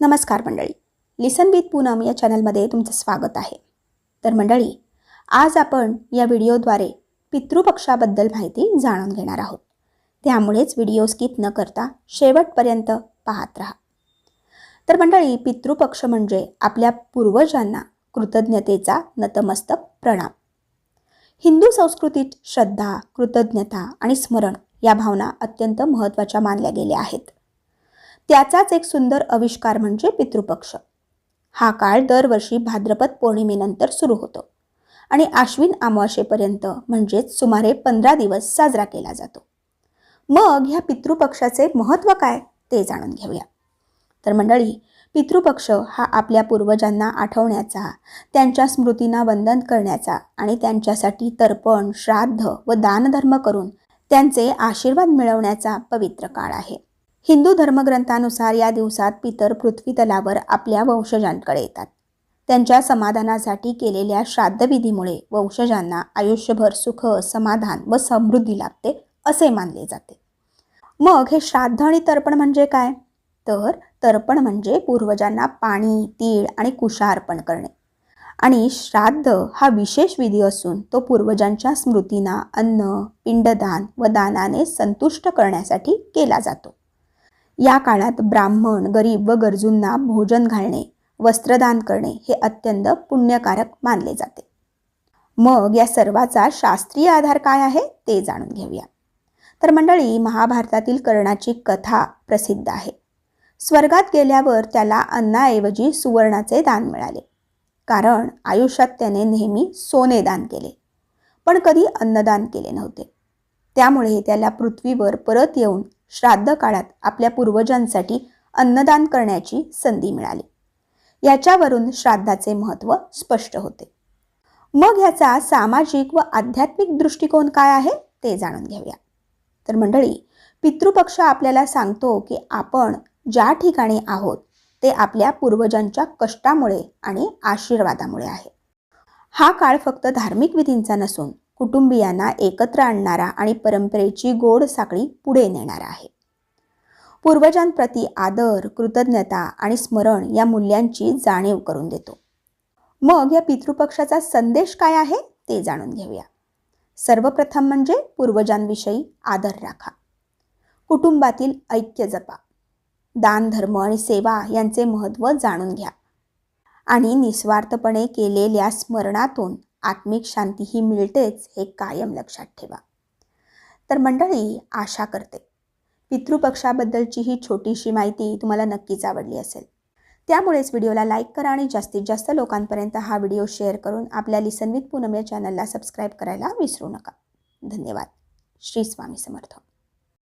नमस्कार मंडळी. लिसन विथ पूनम या चॅनलमध्ये तुमचं स्वागत आहे. तर मंडळी आज आपण या व्हिडिओद्वारे पितृपक्षाबद्दल माहिती जाणून घेणार आहोत. त्यामुळेच व्हिडिओ स्किप न करता शेवटपर्यंत पाहत राहा. तर मंडळी पितृपक्ष म्हणजे आपल्या पूर्वजांना कृतज्ञतेचा नतमस्तक प्रणाम. हिंदू संस्कृतीत श्रद्धा कृतज्ञता आणि स्मरण या भावना अत्यंत महत्त्वाच्या मानल्या गेल्या आहेत. त्याचाच एक सुंदर आविष्कार म्हणजे पितृपक्ष. हा काळ दरवर्षी भाद्रपद पौर्णिमेनंतर सुरू होतो आणि आश्विन अमावास्येपर्यंत म्हणजेच सुमारे पंधरा दिवस साजरा केला जातो. मग ह्या पितृपक्षाचे महत्त्व काय ते जाणून घेऊया. तर मंडळी पितृपक्ष हा आपल्या पूर्वजांना आठवण्याचा त्यांच्या स्मृतींना वंदन करण्याचा आणि त्यांच्यासाठी तर्पण श्राद्ध व दानधर्म करून त्यांचे आशीर्वाद मिळवण्याचा पवित्र काळ आहे. हिंदू धर्मग्रंथानुसार या दिवसात पितर पृथ्वी तलावर आपल्या वंशजांकडे येतात. त्यांच्या समाधानासाठी केलेल्या श्राद्धविधीमुळे वंशजांना आयुष्यभर सुख समाधान व समृद्धी लाभते असे मानले जाते. मग हे श्राद्ध आणि तर्पण म्हणजे काय? तर तर्पण म्हणजे पूर्वजांना पाणी तीळ आणि कुशा अर्पण करणे. आणि श्राद्ध हा विशेष विधी असून तो पूर्वजांच्या स्मृतींना अन्न पिंडदान व दानाने संतुष्ट करण्यासाठी केला जातो. या काळात ब्राह्मण गरीब व गरजूंना भोजन घालणे वस्त्रदान करणे हे अत्यंत पुण्यकारक मानले जाते. मग या सर्वाचा शास्त्रीय आधार काय आहे ते जाणून घेऊया. तर मंडळी महाभारतातील कर्णाची कथा प्रसिद्ध आहे. स्वर्गात गेल्यावर त्याला अन्नाऐवजी सुवर्णाचे दान मिळाले. कारण आयुष्यात त्याने नेहमी सोने दान केले. पण कधी अन्नदान केले नव्हते. त्यामुळे त्याला पृथ्वीवर परत येऊन श्राद्ध काळात आपल्या पूर्वजांसाठी अन्नदान करण्याची संधी मिळाली. याच्यावरून श्राद्धाचे महत्त्व स्पष्ट होते. मग ह्याचा सामाजिक व आध्यात्मिक दृष्टिकोन काय आहे ते जाणून घेऊया. तर मंडळी पितृपक्ष आपल्याला सांगतो की आपण ज्या ठिकाणी आहोत ते आपल्या पूर्वजांच्या कष्टामुळे आणि आशीर्वादामुळे आहे. हा काळ फक्त धार्मिक विधींचा नसून कुटुंबियांना एकत्र आणणारा आणि परंपरेची गोड साखळी पुढे नेणारा आहे. पूर्वजांप्रती आदर कृतज्ञता आणि स्मरण या मूल्यांची जाणीव करून देतो. मग या पितृपक्षाचा संदेश काय आहे ते जाणून घेऊया. सर्वप्रथम म्हणजे पूर्वजांविषयी आदर राखा. कुटुंबातील ऐक्य जपा. दान धर्म आणि सेवा यांचे महत्त्व जाणून घ्या. आणि निस्वार्थपणे केलेल्या स्मरणातून आत्मिक शांतीही मिळतेच हे कायम लक्षात ठेवा. तर मंडळी आशा करते. पितृपक्षाबद्दलची ही छोटीशी माहिती तुम्हाला नक्कीच आवडली असेल. त्यामुळेच व्हिडिओला लाईक करा आणि जास्तीत जास्त लोकांपर्यंत हा व्हिडिओ शेअर करून आपल्या लिसन विथ पूनम या चॅनलला सबस्क्राईब करायला विसरू नका. धन्यवाद. श्री स्वामी समर्थ.